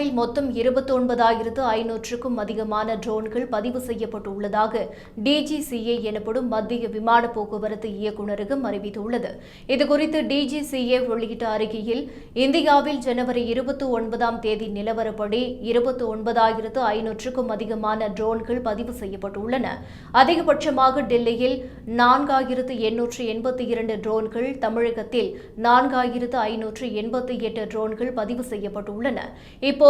இந்தியாவில் மொத்தம் இருபத்தி ஒன்பதாயிரத்து ஐநூற்றுக்கும் அதிகமான ட்ரோன்கள் பதிவு செய்யப்பட்டுள்ளதாக டிஜிசிஏ எனப்படும் மத்திய விமான போக்குவரத்து இயக்குநரகம் அறிவித்துள்ளது. இதுகுறித்து டிஜிசிஏ வெளியிட்ட அறிக்கையில் இந்தியாவில் ஜனவரி இருபத்தி ஒன்பதாம் தேதி நிலவரப்படி இருபத்தி ஒன்பதாயிரத்து ஐநூற்றுக்கும் அதிகமான ட்ரோன்கள் பதிவு செய்யப்பட்டுள்ளன. அதிகபட்சமாக டெல்லியில் நான்காயிரத்து எண்ணூற்று எண்பத்தி இரண்டு ட்ரோன்கள் தமிழகத்தில் நான்காயிரத்து ஐநூற்று எண்பத்தி எட்டு ட்ரோன்கள் பதிவு செய்யப்பட்டுள்ளன.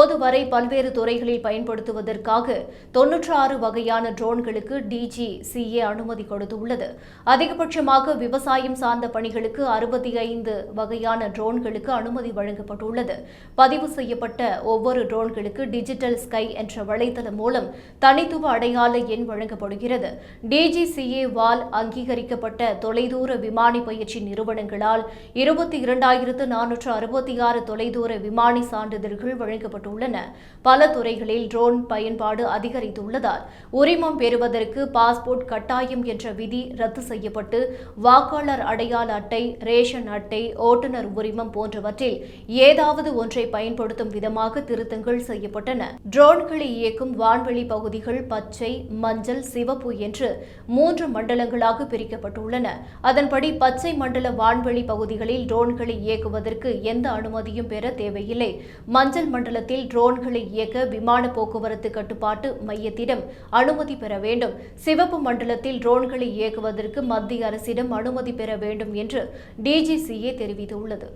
தற்போது வரை பல்வேறு துறைகளில் பயன்படுத்துவதற்காக தொன்னூற்று ஆறு வகையான ட்ரோன்களுக்கு டிஜி சிஏ அனுமதி கொடுத்துள்ளது. அதிகபட்சமாக விவசாயம் சார்ந்த பணிகளுக்கு அறுபத்தி ஐந்து வகையான ட்ரோன்களுக்கு அனுமதி வழங்கப்பட்டுள்ளது. பதிவு செய்யப்பட்ட ஒவ்வொரு ட்ரோன்களுக்கு டிஜிட்டல் ஸ்கை என்ற வலைதளம் மூலம் தனித்துவ அடையாள எண் வழங்கப்படுகிறது. டிஜிசிஏ வால் அங்கீகரிக்கப்பட்ட தொலைதூர விமானி பயிற்சி நிறுவனங்களால் இருபத்தி இரண்டாயிரத்து நானூற்று அறுபத்தி ஆறு தொலைதூர விமானி சான்றிதழ்கள் வழங்கப்பட்டுள்ளன பல துறைகளில் ட்ரோன் பயன்பாடு அதிகரித்துள்ளதால் உரிமம் பெறுவதற்கு பாஸ்போர்ட் கட்டாயம் என்ற விதி ரத்து செய்யப்பட்டு வாக்காளர் அடையாள அட்டை ரேஷன் அட்டை ஓட்டுநர் உரிமம் போன்றவற்றில் ஏதாவது ஒன்றை பயன்படுத்தும் விதமாக திருத்தங்கள் செய்யப்பட்டன. ட்ரோன்களை இயக்கும் வான்வெளி பகுதிகள் பச்சை மஞ்சள் சிவப்பு என்று மூன்று மண்டலங்களாக பிரிக்கப்பட்டுள்ளன. அதன்படி பச்சை மண்டல வான்வெளி பகுதிகளில் ட்ரோன்களை இயக்குவதற்கு எந்த அனுமதியும் பெற தேவையில்லை. மஞ்சள் மண்டலத்தில் ட்ரோன்களை இயக்க விமான போக்குவரத்து கட்டுப்பாட்டு மையத்திடம் அனுமதி பெற வேண்டும். சிவப்பு மண்டலத்தில் ட்ரோன்களை இயக்குவதற்கு மத்திய அரசிடம் அனுமதி பெற வேண்டும் என்று டிஜிசிஏ தெரிவித்துள்ளது.